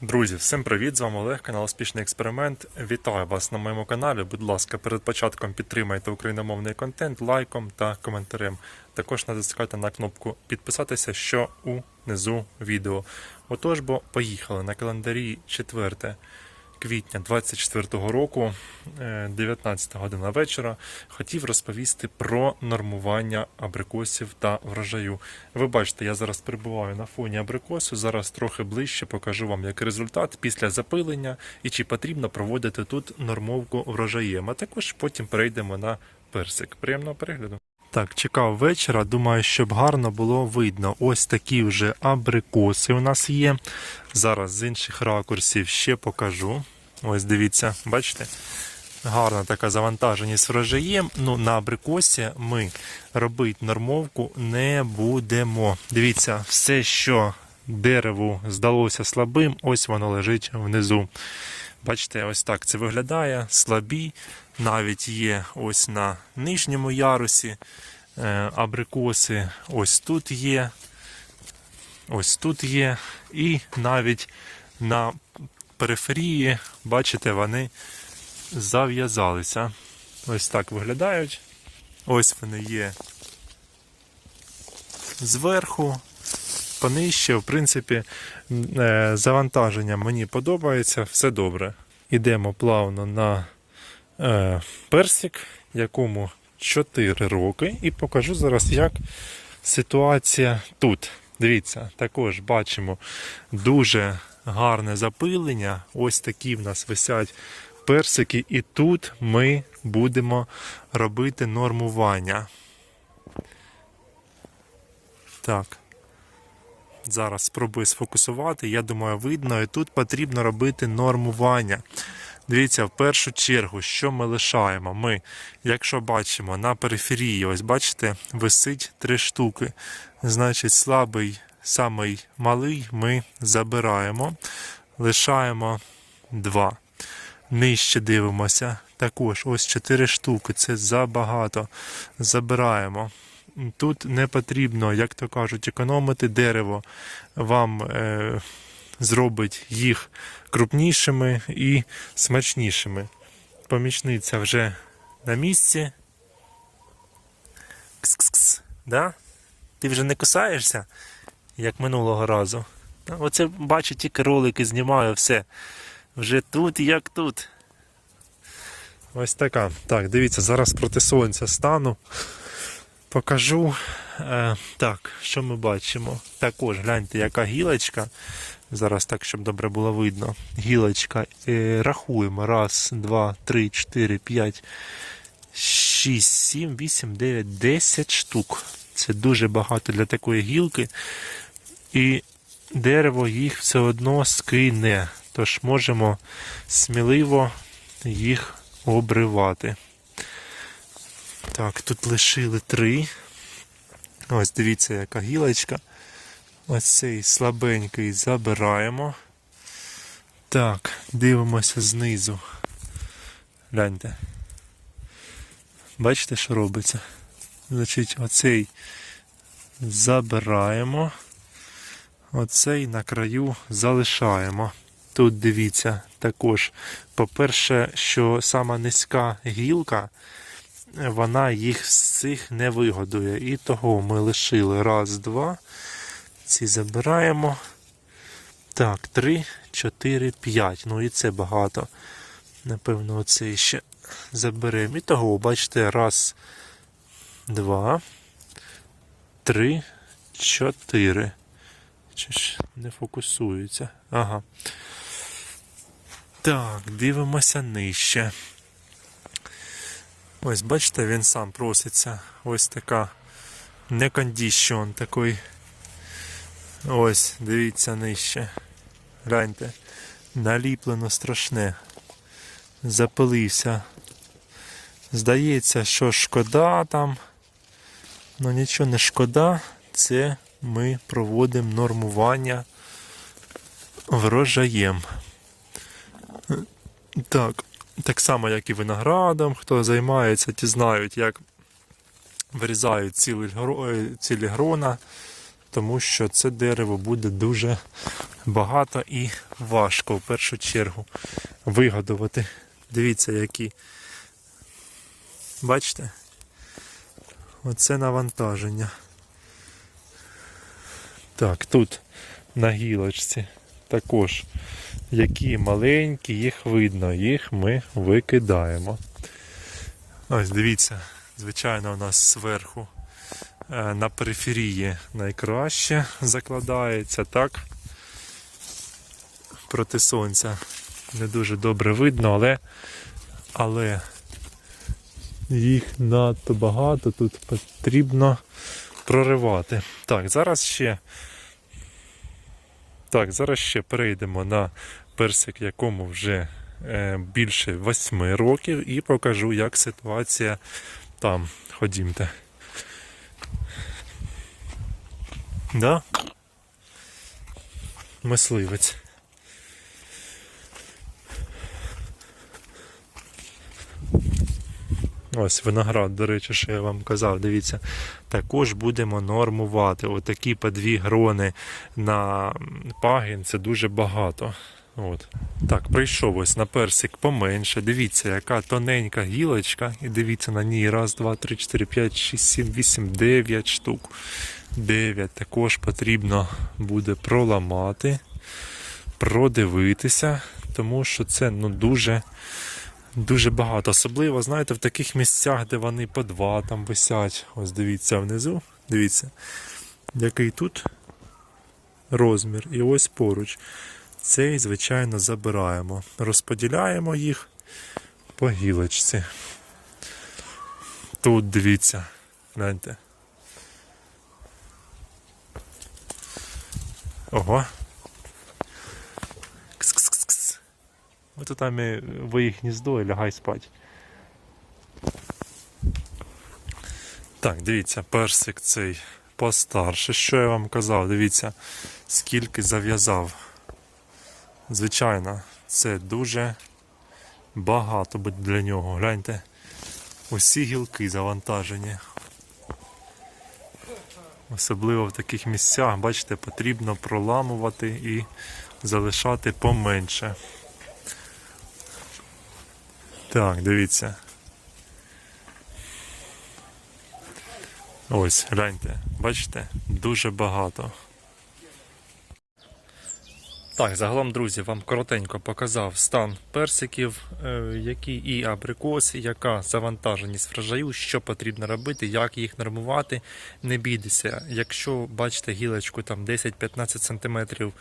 Друзі, всім привіт! З вами Олег, канал Успішний експеримент. Вітаю вас на моєму каналі. Будь ласка, перед початком підтримайте україномовний контент лайком та коментарем. Також натискайте на кнопку підписатися, що унизу відео. Отож, бо поїхали на календарі 4 квітня 24 року, е, 19 година вечора. Хотів розповісти про нормування абрикосів та врожаю. Ви бачите, я зараз перебуваю на фоні абрикосу. Зараз трохи ближче покажу вам як результат після запилення і чи потрібно проводити тут нормовку врожаєм. А також потім перейдемо на персик. Приємного перегляду. Так, чекав вечора. Думаю, щоб гарно було видно. Ось такі вже абрикоси у нас є. Зараз з інших ракурсів ще покажу. Ось дивіться, бачите? Гарна така завантаженість врожаєм. Ну, на абрикосі ми робити нормовку не будемо. Дивіться, все, що дереву здалося слабим, ось воно лежить внизу. Бачите, ось так це виглядає. Слабі. Навіть є ось на нижньому ярусі е, абрикоси. Ось тут є. Ось тут є. І навіть на периферії, бачите, вони зав'язалися. Ось так виглядають. Ось вони є зверху, понижче. В принципі, е, завантаження мені подобається, все добре. Йдемо плавно на персик, якому 4 роки, і покажу зараз, як ситуація тут. Дивіться, також бачимо дуже гарне запилення. Ось такі в нас висять персики, і тут ми будемо робити нормування. Так. Зараз спробую сфокусувати. Я думаю, видно, і тут потрібно робити нормування. Дивіться, в першу чергу, що ми лишаємо? Ми, якщо бачимо на периферії, ось бачите, висить три штуки. Значить, слабий, самий малий ми забираємо, лишаємо два. Нижче дивимося. Також ось 4 штуки, це забагато. Забираємо. Тут не потрібно, як то кажуть, економити дерево. Вам е, зробить їх крупнішими і смачнішими. Помічниця вже на місці. Кс-кс-кс. Да? Ти вже не кусаєшся, як минулого разу. Оце бачу, тільки ролики знімаю, все. Вже тут як тут. Ось така. Так, дивіться, зараз проти сонця стану. Покажу. Е, так, що ми бачимо? Також гляньте, яка гілочка. Зараз так, щоб добре було видно. Гілочка. Е, рахуємо. Раз, два, три, чотири, п'ять, шість, сім, вісім, дев'ять, десять штук. Це дуже багато для такої гілки. І дерево їх все одно скине. Тож можемо сміливо їх обривати. Так, тут лишили три. Ось дивіться, яка гілочка. Ось цей слабенький забираємо. Так, дивимося знизу. Гляньте. Бачите, що робиться? Значить, оцей забираємо. Оцей на краю залишаємо. Тут дивіться також. По-перше, що сама низька гілка, вона їх всіх не вигодує. І того ми лишили раз, два. Ці забираємо. Так, три, чотири, п'ять. Ну і це багато. Напевно, оцей ще заберемо. І того, бачите, раз, два, три, чотири. Чи ж не фокусується? Ага. Так, дивимося нижче. Ось, бачите, він сам проситься. Ось така не кондіщон такий. Ось, дивіться нижче. Гляньте. Наліплено страшне. Запилився. Здається, що шкода там. Ну нічого не шкода. Це ми проводимо нормування врожаєм. Так, так само, як і виноградом, хто займається, ті знають, як вирізають цілі, е, цілі грона, тому що це дерево буде дуже багато і важко в першу чергу вигодувати. Дивіться, які. Бачите? Оце навантаження. Так, тут на гілочці також які маленькі, їх видно, їх ми викидаємо. Ось дивіться, звичайно, у нас зверху е, на периферії найкраще закладається, так? Проти сонця не дуже добре видно, але, але їх надто багато, тут потрібно проривати. Так, зараз ще. Так, зараз ще перейдемо на персик, якому вже е, більше 8 років, і покажу, як ситуація там. Ходімте. Да? Мисливець. Ось виноград, до речі, що я вам казав, дивіться, також будемо нормувати. Отакі по дві грони на пагін це дуже багато. От. Так, прийшов ось на персик поменше. Дивіться, яка тоненька гілочка. І дивіться на ній. Раз, два, три, чотири, п'ять, шість, сім, вісім, дев'ять штук. Дев'ять також потрібно буде проламати, продивитися, тому що це ну, дуже. Дуже багато. Особливо, знаєте, в таких місцях, де вони по два там висять. Ось дивіться внизу. Дивіться, який тут розмір. І ось поруч. Цей, звичайно, забираємо. Розподіляємо їх по гілочці. Тут дивіться, гляньте. Ого. Кс-кс-кс. Ось там і в їх гніздо і лягай спать. Так, дивіться, персик цей постарше. Що я вам казав? Дивіться, скільки зав'язав. Звичайно, це дуже багато буде для нього. Гляньте. Усі гілки завантажені. Особливо в таких місцях, бачите, потрібно проламувати і залишати поменше. Так, дивіться. Ось, гляньте, бачите, дуже багато. Так, загалом, друзі, вам коротенько показав стан персиків, е, які і абрикоси, яка завантаженість врожаю, що потрібно робити, як їх нормувати. Не бійтеся, якщо бачите гілочку там 10-15 см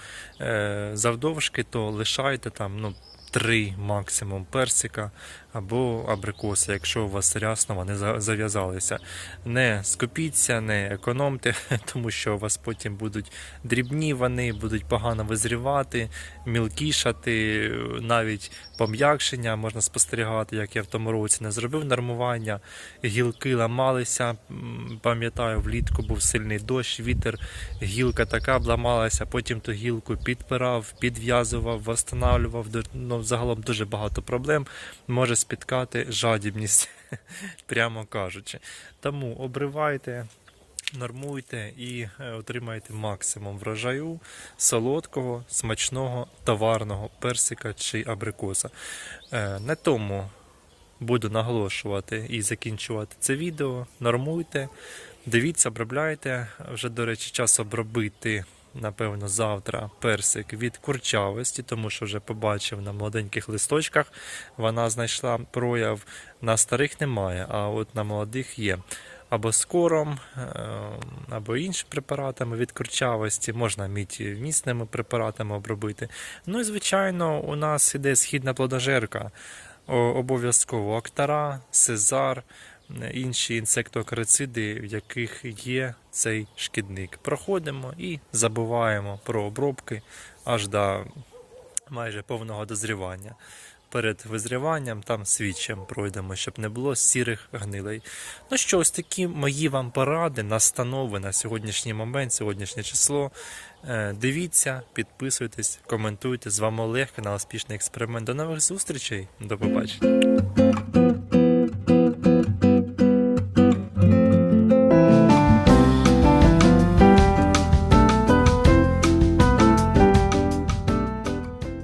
е, завдовжки, то лишайте там ну, 3 максимум персика або абрикоси, якщо у вас рясно вони зав'язалися. Не скупіться, не економте, тому що у вас потім будуть дрібні, вони будуть погано визрівати, мілкішати, навіть пом'якшення можна спостерігати, як я в тому році не зробив нормування. Гілки ламалися. Пам'ятаю, влітку був сильний дощ, вітер, гілка така обламалася, потім ту гілку підпирав, підв'язував, восстанавлював. Ну, загалом дуже багато проблем може спіткати жадібність, прямо кажучи. Тому обривайте. Нормуйте і е, отримайте максимум врожаю солодкого, смачного, товарного персика чи абрикоса. Е, На тому буду наголошувати і закінчувати це відео. Нормуйте, дивіться, обробляйте. Вже, до речі, час обробити, напевно, завтра персик від курчавості, тому що вже побачив на молоденьких листочках. Вона знайшла прояв. На старих немає, а от на молодих є. Або скором, е, або іншими препаратами від курчавості, можна міті міцними препаратами обробити. Ну і звичайно, у нас іде східна плодожерка. Обов'язково актара, сезар, інші інсектоакарициди, в яких є цей шкідник. Проходимо і забуваємо про обробки аж до майже повного дозрівання. Перед визріванням там свідчим пройдемо, щоб не було сірих гнилей. Ну що, ось такі мої вам поради, настанови на сьогоднішній момент, сьогоднішнє число. Е, Дивіться, підписуйтесь, коментуйте. З вами Олег, канал Успішний експеримент. До нових зустрічей. До побачення.